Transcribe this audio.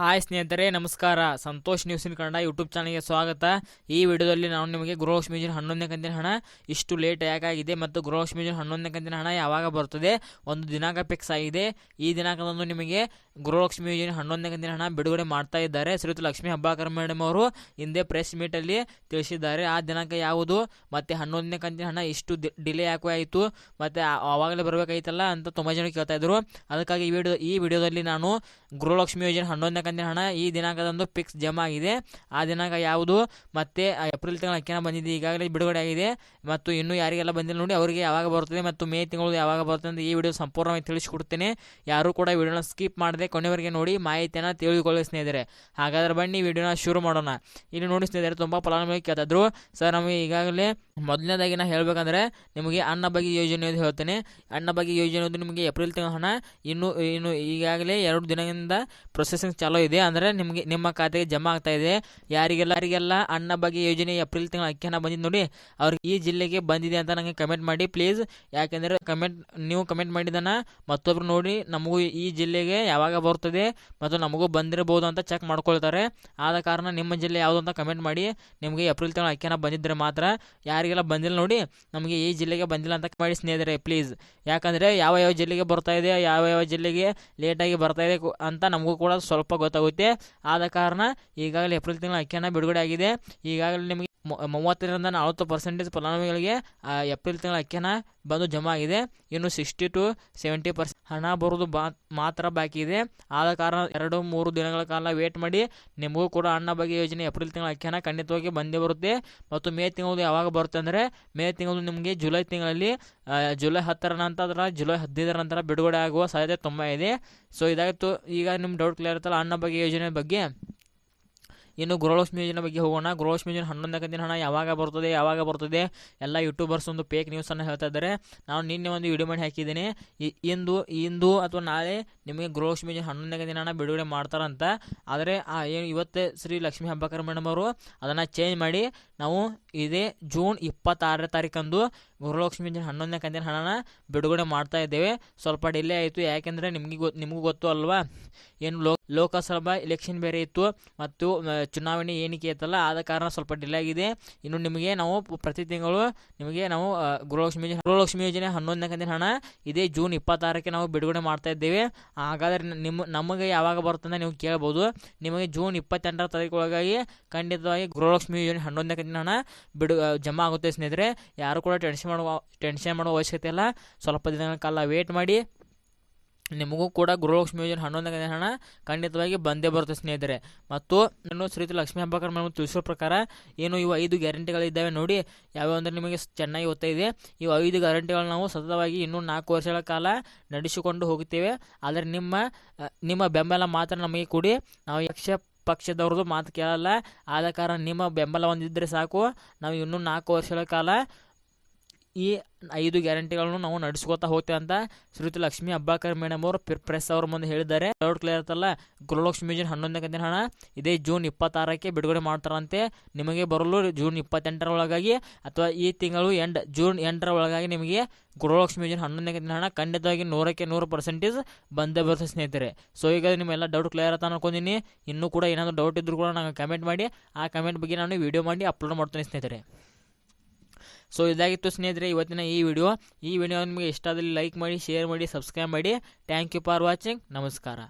Hi ಸ್ನೇಹಿತರೆ, ನಮಸ್ಕಾರ. Santosh news in Kannada YouTube ಚಾನಲ್ಗೆ ಸ್ವಾಗತ. ಈ ವಿಡಿಯೋದಲ್ಲಿ ನಾನು ನಿಮಗೆ ಗೃಹಲಕ್ಷ್ಮಿ ಯೋಜನೆ ಹನ್ನೊಂದನೇ ಕಂತಿನ ಹಣ, ಇಷ್ಟು ಲೇಟ್ ಯಾಕಾಗಿದೆ ಮತ್ತು ಗೃಹಲಕ್ಷ್ಮಿ ಯೋಜನೆ ಹನ್ನೊಂದನೇ ಕಂತಿನ ಹಣ ಯಾವಾಗ ಬರ್ತದೆ, ಒಂದು ದಿನಾಂಕ ಫಿಕ್ಸ್ ಆಗಿದೆ. ಈ ದಿನಾಂಕದಂದು ನಿಮಗೆ ಗೃಹಲಕ್ಷ್ಮಿ ಯೋಜನೆ ಹನ್ನೊಂದನೇ ಕಂತಿನ ಹಣ ಬಿಡುಗಡೆ ಮಾಡ್ತಾ ಇದ್ದಾರೆ. ಶ್ರೀಯುತ ಲಕ್ಷ್ಮೀ ಹಬ್ಬಾಕರ್ ಮೇಡಮ್ ಅವರು ಹಿಂದೆ ಪ್ರೆಸ್ ಮೀಟಲ್ಲಿ ತಿಳಿಸಿದ್ದಾರೆ. ಆ ದಿನಾಂಕ ಯಾವುದು? ಮತ್ತು ಹನ್ನೊಂದನೇ ಕಂತಿನ ಹಣ ಇಷ್ಟು ಡಿಲೇ ಯಾಕೆ ಆಯಿತು? ಮತ್ತು ಆವಾಗಲೇ ಬರಬೇಕಾಯ್ತಲ್ಲ ಅಂತ ತುಂಬ ಜನ ಕೇಳ್ತಾ ಇದ್ದರು ಅದಕ್ಕಾಗಿ ಈ ವಿಡಿಯೋ, ಈ ವಿಡಿಯೋದಲ್ಲಿ ನಾನು ಗೃಹಲಕ್ಷ್ಮಿ ಯೋಜನೆ ಹನ್ನೊಂದನೇ ಕಂತಿನ ಹಣ ಈ ದಿನಾಂಕದಂದು ಫಿಕ್ಸ್ ಜಮಾ ಆಗಿದೆ. ಆ ದಿನಾಂಕ ಯಾವುದು? ಮತ್ತು ಏಪ್ರಿಲ್ ತಿಂಗಳ ಅಕ್ಕಿನ ಬಂದಿದೆ ಈಗಾಗಲೇ ಬಿಡುಗಡೆ ಆಗಿದೆ. ಮತ್ತು ಇನ್ನೂ ಯಾರಿಗೆಲ್ಲ ಬಂದಿಲ್ಲ ನೋಡಿ, ಅವರಿಗೆ ಯಾವಾಗ ಬರುತ್ತದೆ ಮತ್ತು ಮೇ ತಿಂಗಳು ಯಾವಾಗ ಬರುತ್ತೆ ಅಂತ ಈ ವಿಡಿಯೋ ಸಂಪೂರ್ಣವಾಗಿ ತಿಳಿಸಿಕೊಡ್ತೇನೆ. ಯಾರೂ ಕೂಡ ವಿಡಿಯೋನ ಸ್ಕಿಪ್ ಮಾಡದೆ ಕೊನೆವರೆಗೆ ನೋಡಿ ಮಾಹಿತಿಯನ್ನು ತಿಳಿದುಕೊಳ್ಳಿ ಸ್ನೇಹಿತರೆ. ಹಾಗಾದ್ರೆ ಬನ್ನಿ ವಿಡಿಯೋನ ಶುರು ಮಾಡೋಣ. ಇಲ್ಲಿ ನೋಡಿ ಸ್ನೇಹಿತರೆ, ತುಂಬ ಫಲಾನುಭವಿ ಕೇಳ್ತಿದ್ರು ಸರ್, ನಮಗೆ ಈಗಾಗಲೇ ಮೊದಲನೇದಾಗಿ ನಾ ಹೇಳಬೇಕಂದ್ರೆ ನಿಮಗೆ ಅನ್ನ ಬಗ್ಗೆ ಯೋಜನೆ ಹೇಳ್ತೇನೆ. ಅನ್ನ ಬಗ್ಗೆ ಯೋಜನೆ ನಿಮಗೆ ಏಪ್ರಿಲ್ ತಿಂಗಳ ಹಣ, ಇನ್ನು ಇನ್ನು ಈಗಾಗಲೇ ಎರಡು ದಿನದಿಂದ ಪ್ರೊಸೆಸಿಂಗ್ ಚಾಲೂ ಇದೆ. ಅಂದರೆ ನಿಮಗೆ, ನಿಮ್ಮ ಖಾತೆಗೆ ಜಮಾ ಆಗ್ತಾ ಇದೆ. ಯಾರಿಗೆಲ್ಲ ಯಾರಿಗೆಲ್ಲ ಅನ್ನ ಬಗ್ಗೆ ಯೋಜನೆ ಏಪ್ರಿಲ್ ತಿಂಗಳ ಅಕ್ಕಿ ಹಣ ಬಂದಿದ್ದು ನೋಡಿ, ಅವ್ರಿಗೆ ಈ ಜಿಲ್ಲೆಗೆ ಬಂದಿದೆ ಅಂತ ನನಗೆ ಕಮೆಂಟ್ ಮಾಡಿ. ಪ್ಲೀಸ್ ಯಾಕೆಂದರೆ ಕಮೆಂಟ್ ನೀವು ಕಮೆಂಟ್ ಮಾಡಿದನ ಮತ್ತೊಬ್ರು ನೋಡಿ, ನಮಗೂ ಈ ಜಿಲ್ಲೆಗೆ ಯಾವಾಗ ಬರ್ತದೆ ಮತ್ತು ನಮಗೂ ಬಂದಿರಬಹುದು ಅಂತ ಚೆಕ್ ಮಾಡ್ಕೊಳ್ತಾರೆ. ಆದ ಕಾರಣ ನಿಮ್ಮ ಜಿಲ್ಲೆ ಯಾವುದು ಅಂತ ಕಮೆಂಟ್ ಮಾಡಿ, ನಿಮಗೆ ಏಪ್ರಿಲ್ ತಿಂಗಳ ಅಕ್ಕಿ ಬಂದಿದ್ದರೆ ಮಾತ್ರ. ಯಾರಿಗೆಲ್ಲ ಬಂದಿಲ್ಲ ನೋಡಿ, ನಮಗೆ ಈ ಜಿಲ್ಲೆಗೆ ಬಂದಿಲ್ಲ ಅಂತ ಮಾಡಿ ಸ್ನೇಹಿತರೆ ಪ್ಲೀಸ್ ಯಾಕಂದರೆ ಯಾವ ಯಾವ ಜಿಲ್ಲೆಗೆ ಬರ್ತಾ ಇದೆ ಯಾವ ಯಾವ ಜಿಲ್ಲೆಗೆ ಲೇಟಾಗಿ ಬರ್ತಾ ಇದೆ ಅಂತ ನಮಗೂ ಕೂಡ ಸ್ವಲ್ಪ ಗೊತ್ತಾಗುತ್ತೆ. ಆದ ಕಾರಣ ಈಗಾಗಲೇ ಏಪ್ರಿಲ್ ತಿಂಗಳ ಅಕ್ಕಿಯನ್ನು ಬಿಡುಗಡೆ ಆಗಿದೆ. ಈಗಾಗಲೇ ನಿಮಗೆ ಮೂವತ್ತರಿಂದ ನಲವತ್ತು ಪರ್ಸೆಂಟೇಜ್ ಫಲಾನುಭವಿಗಳಿಗೆ ಏಪ್ರಿಲ್ ತಿಂಗಳ ಅಕ್ಕಿನ ಬಂದು ಜಮಾ ಆಗಿದೆ. ಇನ್ನು ಸಿಕ್ಸ್ಟಿ ಟು ಸೆವೆಂಟಿ ಪರ್ಸೆಂಟ್ ಹಣ ಬರೋದು ಬಾ ಮಾತ್ರ ಬಾಕಿ ಇದೆ. ಆದ ಕಾರಣ ಎರಡು, ಮೂರು ದಿನಗಳ ಕಾಲ ವೇಟ್ ಮಾಡಿ ನಿಮಗೂ ಕೂಡ ಅನ್ನ ಬಗ್ಗೆ ಯೋಜನೆ ಏಪ್ರಿಲ್ ತಿಂಗಳ ಅಕ್ಕಿನ ಖಂಡಿತವಾಗಿ ಬಂದೇ ಬರುತ್ತೆ. ಮತ್ತು ಮೇ ತಿಂಗಳು ಯಾವಾಗ ಬರುತ್ತೆ ಅಂದರೆ, ಮೇ ತಿಂಗಳು ನಿಮಗೆ ಜುಲೈ ತಿಂಗಳಲ್ಲಿ ಜುಲೈ ಹತ್ತರ ನಂತರ, ಜುಲೈ ಹದಿನೈದರ ನಂತರ ಬಿಡುಗಡೆ ಆಗುವ ಸಾಧ್ಯತೆ ತುಂಬ ಇದೆ. ಸೊ ಇದಾಗಿತ್ತು ಈಗ ನಿಮ್ಮ ಡೌಟ್ ಕ್ಲಿಯರ್ ಇರ್ತಲ್ಲ ಅನ್ನ ಬಗ್ಗೆ ಯೋಜನೆ ಬಗ್ಗೆ? ಇನ್ನು ಗೃಹಲಕ್ಷ್ಮಿ ಯೋಜನೆ ಬಗ್ಗೆ ಹೋಗೋಣ. ಗೃಹಲಕ್ಷ್ಮಿ ಯೋಜನೆ ಹನ್ನೊಂದನೇ ಕಂತಿನ ಹಣ ಯಾವಾಗ ಬರ್ತದೆ ಯಾವಾಗ ಬರ್ತದೆ? ಎಲ್ಲ ಯೂಟ್ಯೂಬರ್ಸ್ ಒಂದು ಫೇಕ್ ನ್ಯೂಸನ್ನು ಹೇಳ್ತಾ ಇದ್ದಾರೆ. ನಾನು ನಿನ್ನೆ ಒಂದು ವಿಡಿಯೋ ಮಾಡಿ ಹಾಕಿದ್ದೀನಿ. ಇಂದು ಇಂದು ಅಥವಾ ನಾಳೆ ನಿಮಗೆ ಗೃಹಲಕ್ಷ್ಮಿ ಯೋಜನೆ ಹನ್ನೊಂದನೇ ಕಂತಿನ ಹಣ ಬಿಡುಗಡೆ ಮಾಡ್ತಾರಂತ. ಆದರೆ ಏನು ಇವತ್ತೇ ಶ್ರೀ ಲಕ್ಷ್ಮೀ ಹಬ್ಬಕರ್ ಮೇಡಮ್ ಅವರು ಅದನ್ನು ಚೇಂಜ್ ಮಾಡಿ ನಾವು ಇದೇ ಜೂನ್ ಇಪ್ಪತ್ತಾರನೇ ತಾರೀಕಂದು ಗುರುಲಕ್ಷ್ಮಿ ಹನ್ನೊಂದನೇ ಕಂದಿನ ಹಣನ ಬಿಡುಗಡೆ ಮಾಡ್ತಾ ಇದ್ದೇವೆ. ಸ್ವಲ್ಪ ಡಿಲೇ ಆಯಿತು. ಯಾಕೆಂದರೆ ನಿಮಗೆ ಗೊ ನಿಮಗೂ ಗೊತ್ತು ಅಲ್ವಾ? ಏನು ಲೋ, ಲೋಕಸಭಾ ಎಲೆಕ್ಷನ್ ಬೇರೆ ಇತ್ತು ಮತ್ತು ಚುನಾವಣೆ ಏನಕ್ಕೆ ಇತ್ತಲ್ಲ ಆದ ಕಾರಣ ಸ್ವಲ್ಪ ಡಿಲೇ ಆಗಿದೆ. ಇನ್ನು ನಿಮಗೆ ನಾವು ಪ್ರತಿ ತಿಂಗಳು ನಿಮಗೆ ನಾವು ಗೃಹಲಕ್ಷ್ಮಿ ಗೃಹಲಕ್ಷ್ಮಿ ಯೋಜನೆ ಹನ್ನೊಂದನೇ ಕಂದಿನ ಹಣ ಇದೇ ಜೂನ್ ಇಪ್ಪತ್ತಾರಕ್ಕೆ ನಾವು ಬಿಡುಗಡೆ ಮಾಡ್ತಾ ಇದ್ದೇವೆ. ಹಾಗಾದರೆ ನಿಮ್ಮ ನಮಗೆ ಯಾವಾಗ ಬರುತ್ತಂತ ನೀವು ಕೇಳ್ಬೋದು. ನಿಮಗೆ ಜೂನ್ ಇಪ್ಪತ್ತೆಂಟರ ತಾರೀಕು ಒಳಗಾಗಿ ಖಂಡಿತವಾಗಿ ಗೃಹಲಕ್ಷ್ಮಿ ಯೋಜನೆ ಹನ್ನೊಂದನೇ ಕಂತಿನ ಹಣ ಬಿಡು ಜಮಾ ಆಗುತ್ತೆ ಸ್ನೇಹಿತರೆ. ಯಾರು ಕೂಡ ಟೆನ್ಷನ್ ಮಾಡುವ ಟೆನ್ಷನ್ ಮಾಡುವ ಅವಶ್ಯಕತೆ ಇಲ್ಲ. ಸ್ವಲ್ಪ ದಿನಗಳ ಕಾಲ ವೇಟ್ ಮಾಡಿ. ನಿಮಗೂ ಕೂಡ ಗೃಹಲಕ್ಷ್ಮಿ ಯೋಜನೆ ಹನ್ನೊಂದನೇ ಹಣ ಖಂಡಿತವಾಗಿ ಬಂದೇ ಬರುತ್ತೆ ಸ್ನೇಹಿತರೆ. ಮತ್ತು ನಾನು ಶ್ರೀತಿ ಲಕ್ಷ್ಮೀ ಹಬ್ಬಕರ್ ಮೇಡಮ್ ತಿಳಿಸೋ ಪ್ರಕಾರ ಏನು ಇವು ಐದು ಗ್ಯಾರಂಟಿಗಳಿದ್ದಾವೆ ನೋಡಿ. ಯಾವ್ಯಾವ ಅಂದರೆ ನಿಮಗೆ ಚೆನ್ನಾಗಿ ಇದೆ ಈ ಐದು ಗ್ಯಾರಂಟಿಗಳು ನಾವು ಸತತವಾಗಿ ಇನ್ನೂ ನಾಲ್ಕು ವರ್ಷಗಳ ಕಾಲ ನಡೆಸಿಕೊಂಡು ಹೋಗುತ್ತೇವೆ. ಆದರೆ ನಿಮ್ಮ ನಿಮ್ಮ ಬೆಂಬಲ ಮಾತ್ರ ನಮಗೆ ಕೊಡಿ. ನಾವು ಯಕ್ಷ ಪಕ್ಷದವ್ರದ್ದು ಮಾತು ಕೇಳಲ್ಲ. ಆದ ಕಾರಣ ನಿಮ್ಮ ಬೆಂಬಲ ಹೊಂದಿದ್ರೆ ಸಾಕು. ನಾವು ಇನ್ನೂ ನಾಲ್ಕು ವರ್ಷಗಳ ಕಾಲ ಈ ಐದು ಗ್ಯಾರಂಟಿಗಳನ್ನು ನಾವು ನಡೆಸ್ಕೋತಾ ಹೋಗ್ತೇವೆ ಅಂತ ಶ್ರೀಯುತ ಲಕ್ಷ್ಮಿ ಅಬ್ಬಾಕರ್ ಮೇಡಮ್ ಅವರು ಪ್ರೆಸ್ ಅವ್ರ ಮುಂದೆ ಹೇಳಿದ್ದಾರೆ. ಡೌಟ್ ಕ್ಲಿಯರ್ ಇರ್ತಲ್ಲ ಗೃಹಲಕ್ಷ್ಮಿ ಯೋಜನೆ ಹನ್ನೊಂದನೇ ಕಂತಿನ ಹಣ. ಇದೇ ಜೂನ್ ಇಪ್ಪತ್ತಾರಕ್ಕೆ ಬಿಡುಗಡೆ ಮಾಡ್ತಾರಂತೆ. ನಿಮಗೆ ಬರಲು ಜೂನ್ ಇಪ್ಪತ್ತೆಂಟರ ಒಳಗಾಗಿ ಅಥವಾ ಈ ತಿಂಗಳು ಎಂಡ್ ಜೂನ್ ಎಂಟರ ಒಳಗಾಗಿ ನಿಮಗೆ ಗೃಹಲಕ್ಷ್ಮಿ ಯೋಜನೆ ಹನ್ನೊಂದನೇ ಕಂತಿನ ಹಣ. ಖಂಡಿತವಾಗಿ ನೂರಕ್ಕೆ ನೂರು ಪರ್ಸೆಂಟೇಜ್ ಬಂದೇ ಬರುತ್ತೆ ಸ್ನೇಹಿತರೆ. ಸೊ ಈಗ ನಿಮ್ಮೆಲ್ಲ ಡೌಟ್ ಕ್ಲಿಯರ್ ಅಂತ ಅನ್ಕೊಂಡಿನಿ. ಇನ್ನೂ ಕೂಡ ಏನಾದರೂ ಡೌಟ್ ಇದ್ದರೂ ಕೂಡ ನಂಗೆ ಕಮೆಂಟ್ ಮಾಡಿ. ಆ ಕಮೆಂಟ್ ಬಗ್ಗೆ ನಾನು ವಿಡಿಯೋ ಮಾಡಿ ಅಪ್ಲೋಡ್ ಮಾಡ್ತೀನಿ ಸ್ನೇಹಿತರೆ. ಸೊ ಇದಾಗಿತ್ತು ಸ್ನೇಹಿತರೆ, ಇವತ್ತಿನ ಈ ವಿಡಿಯೋ ಈ ವಿಡಿಯೋ ನಿಮಗೆ ಇಷ್ಟ ಲೈಕ್ ಮಾಡಿ ಶೇರ್ ಮಾಡಿ ಸಬ್ಸ್ಕ್ರೈಬ್ ಮಾಡಿ. ಥ್ಯಾಂಕ್ ಯು ಫಾರ್ ವಾಚಿಂಗ್ ನಮಸ್ಕಾರ.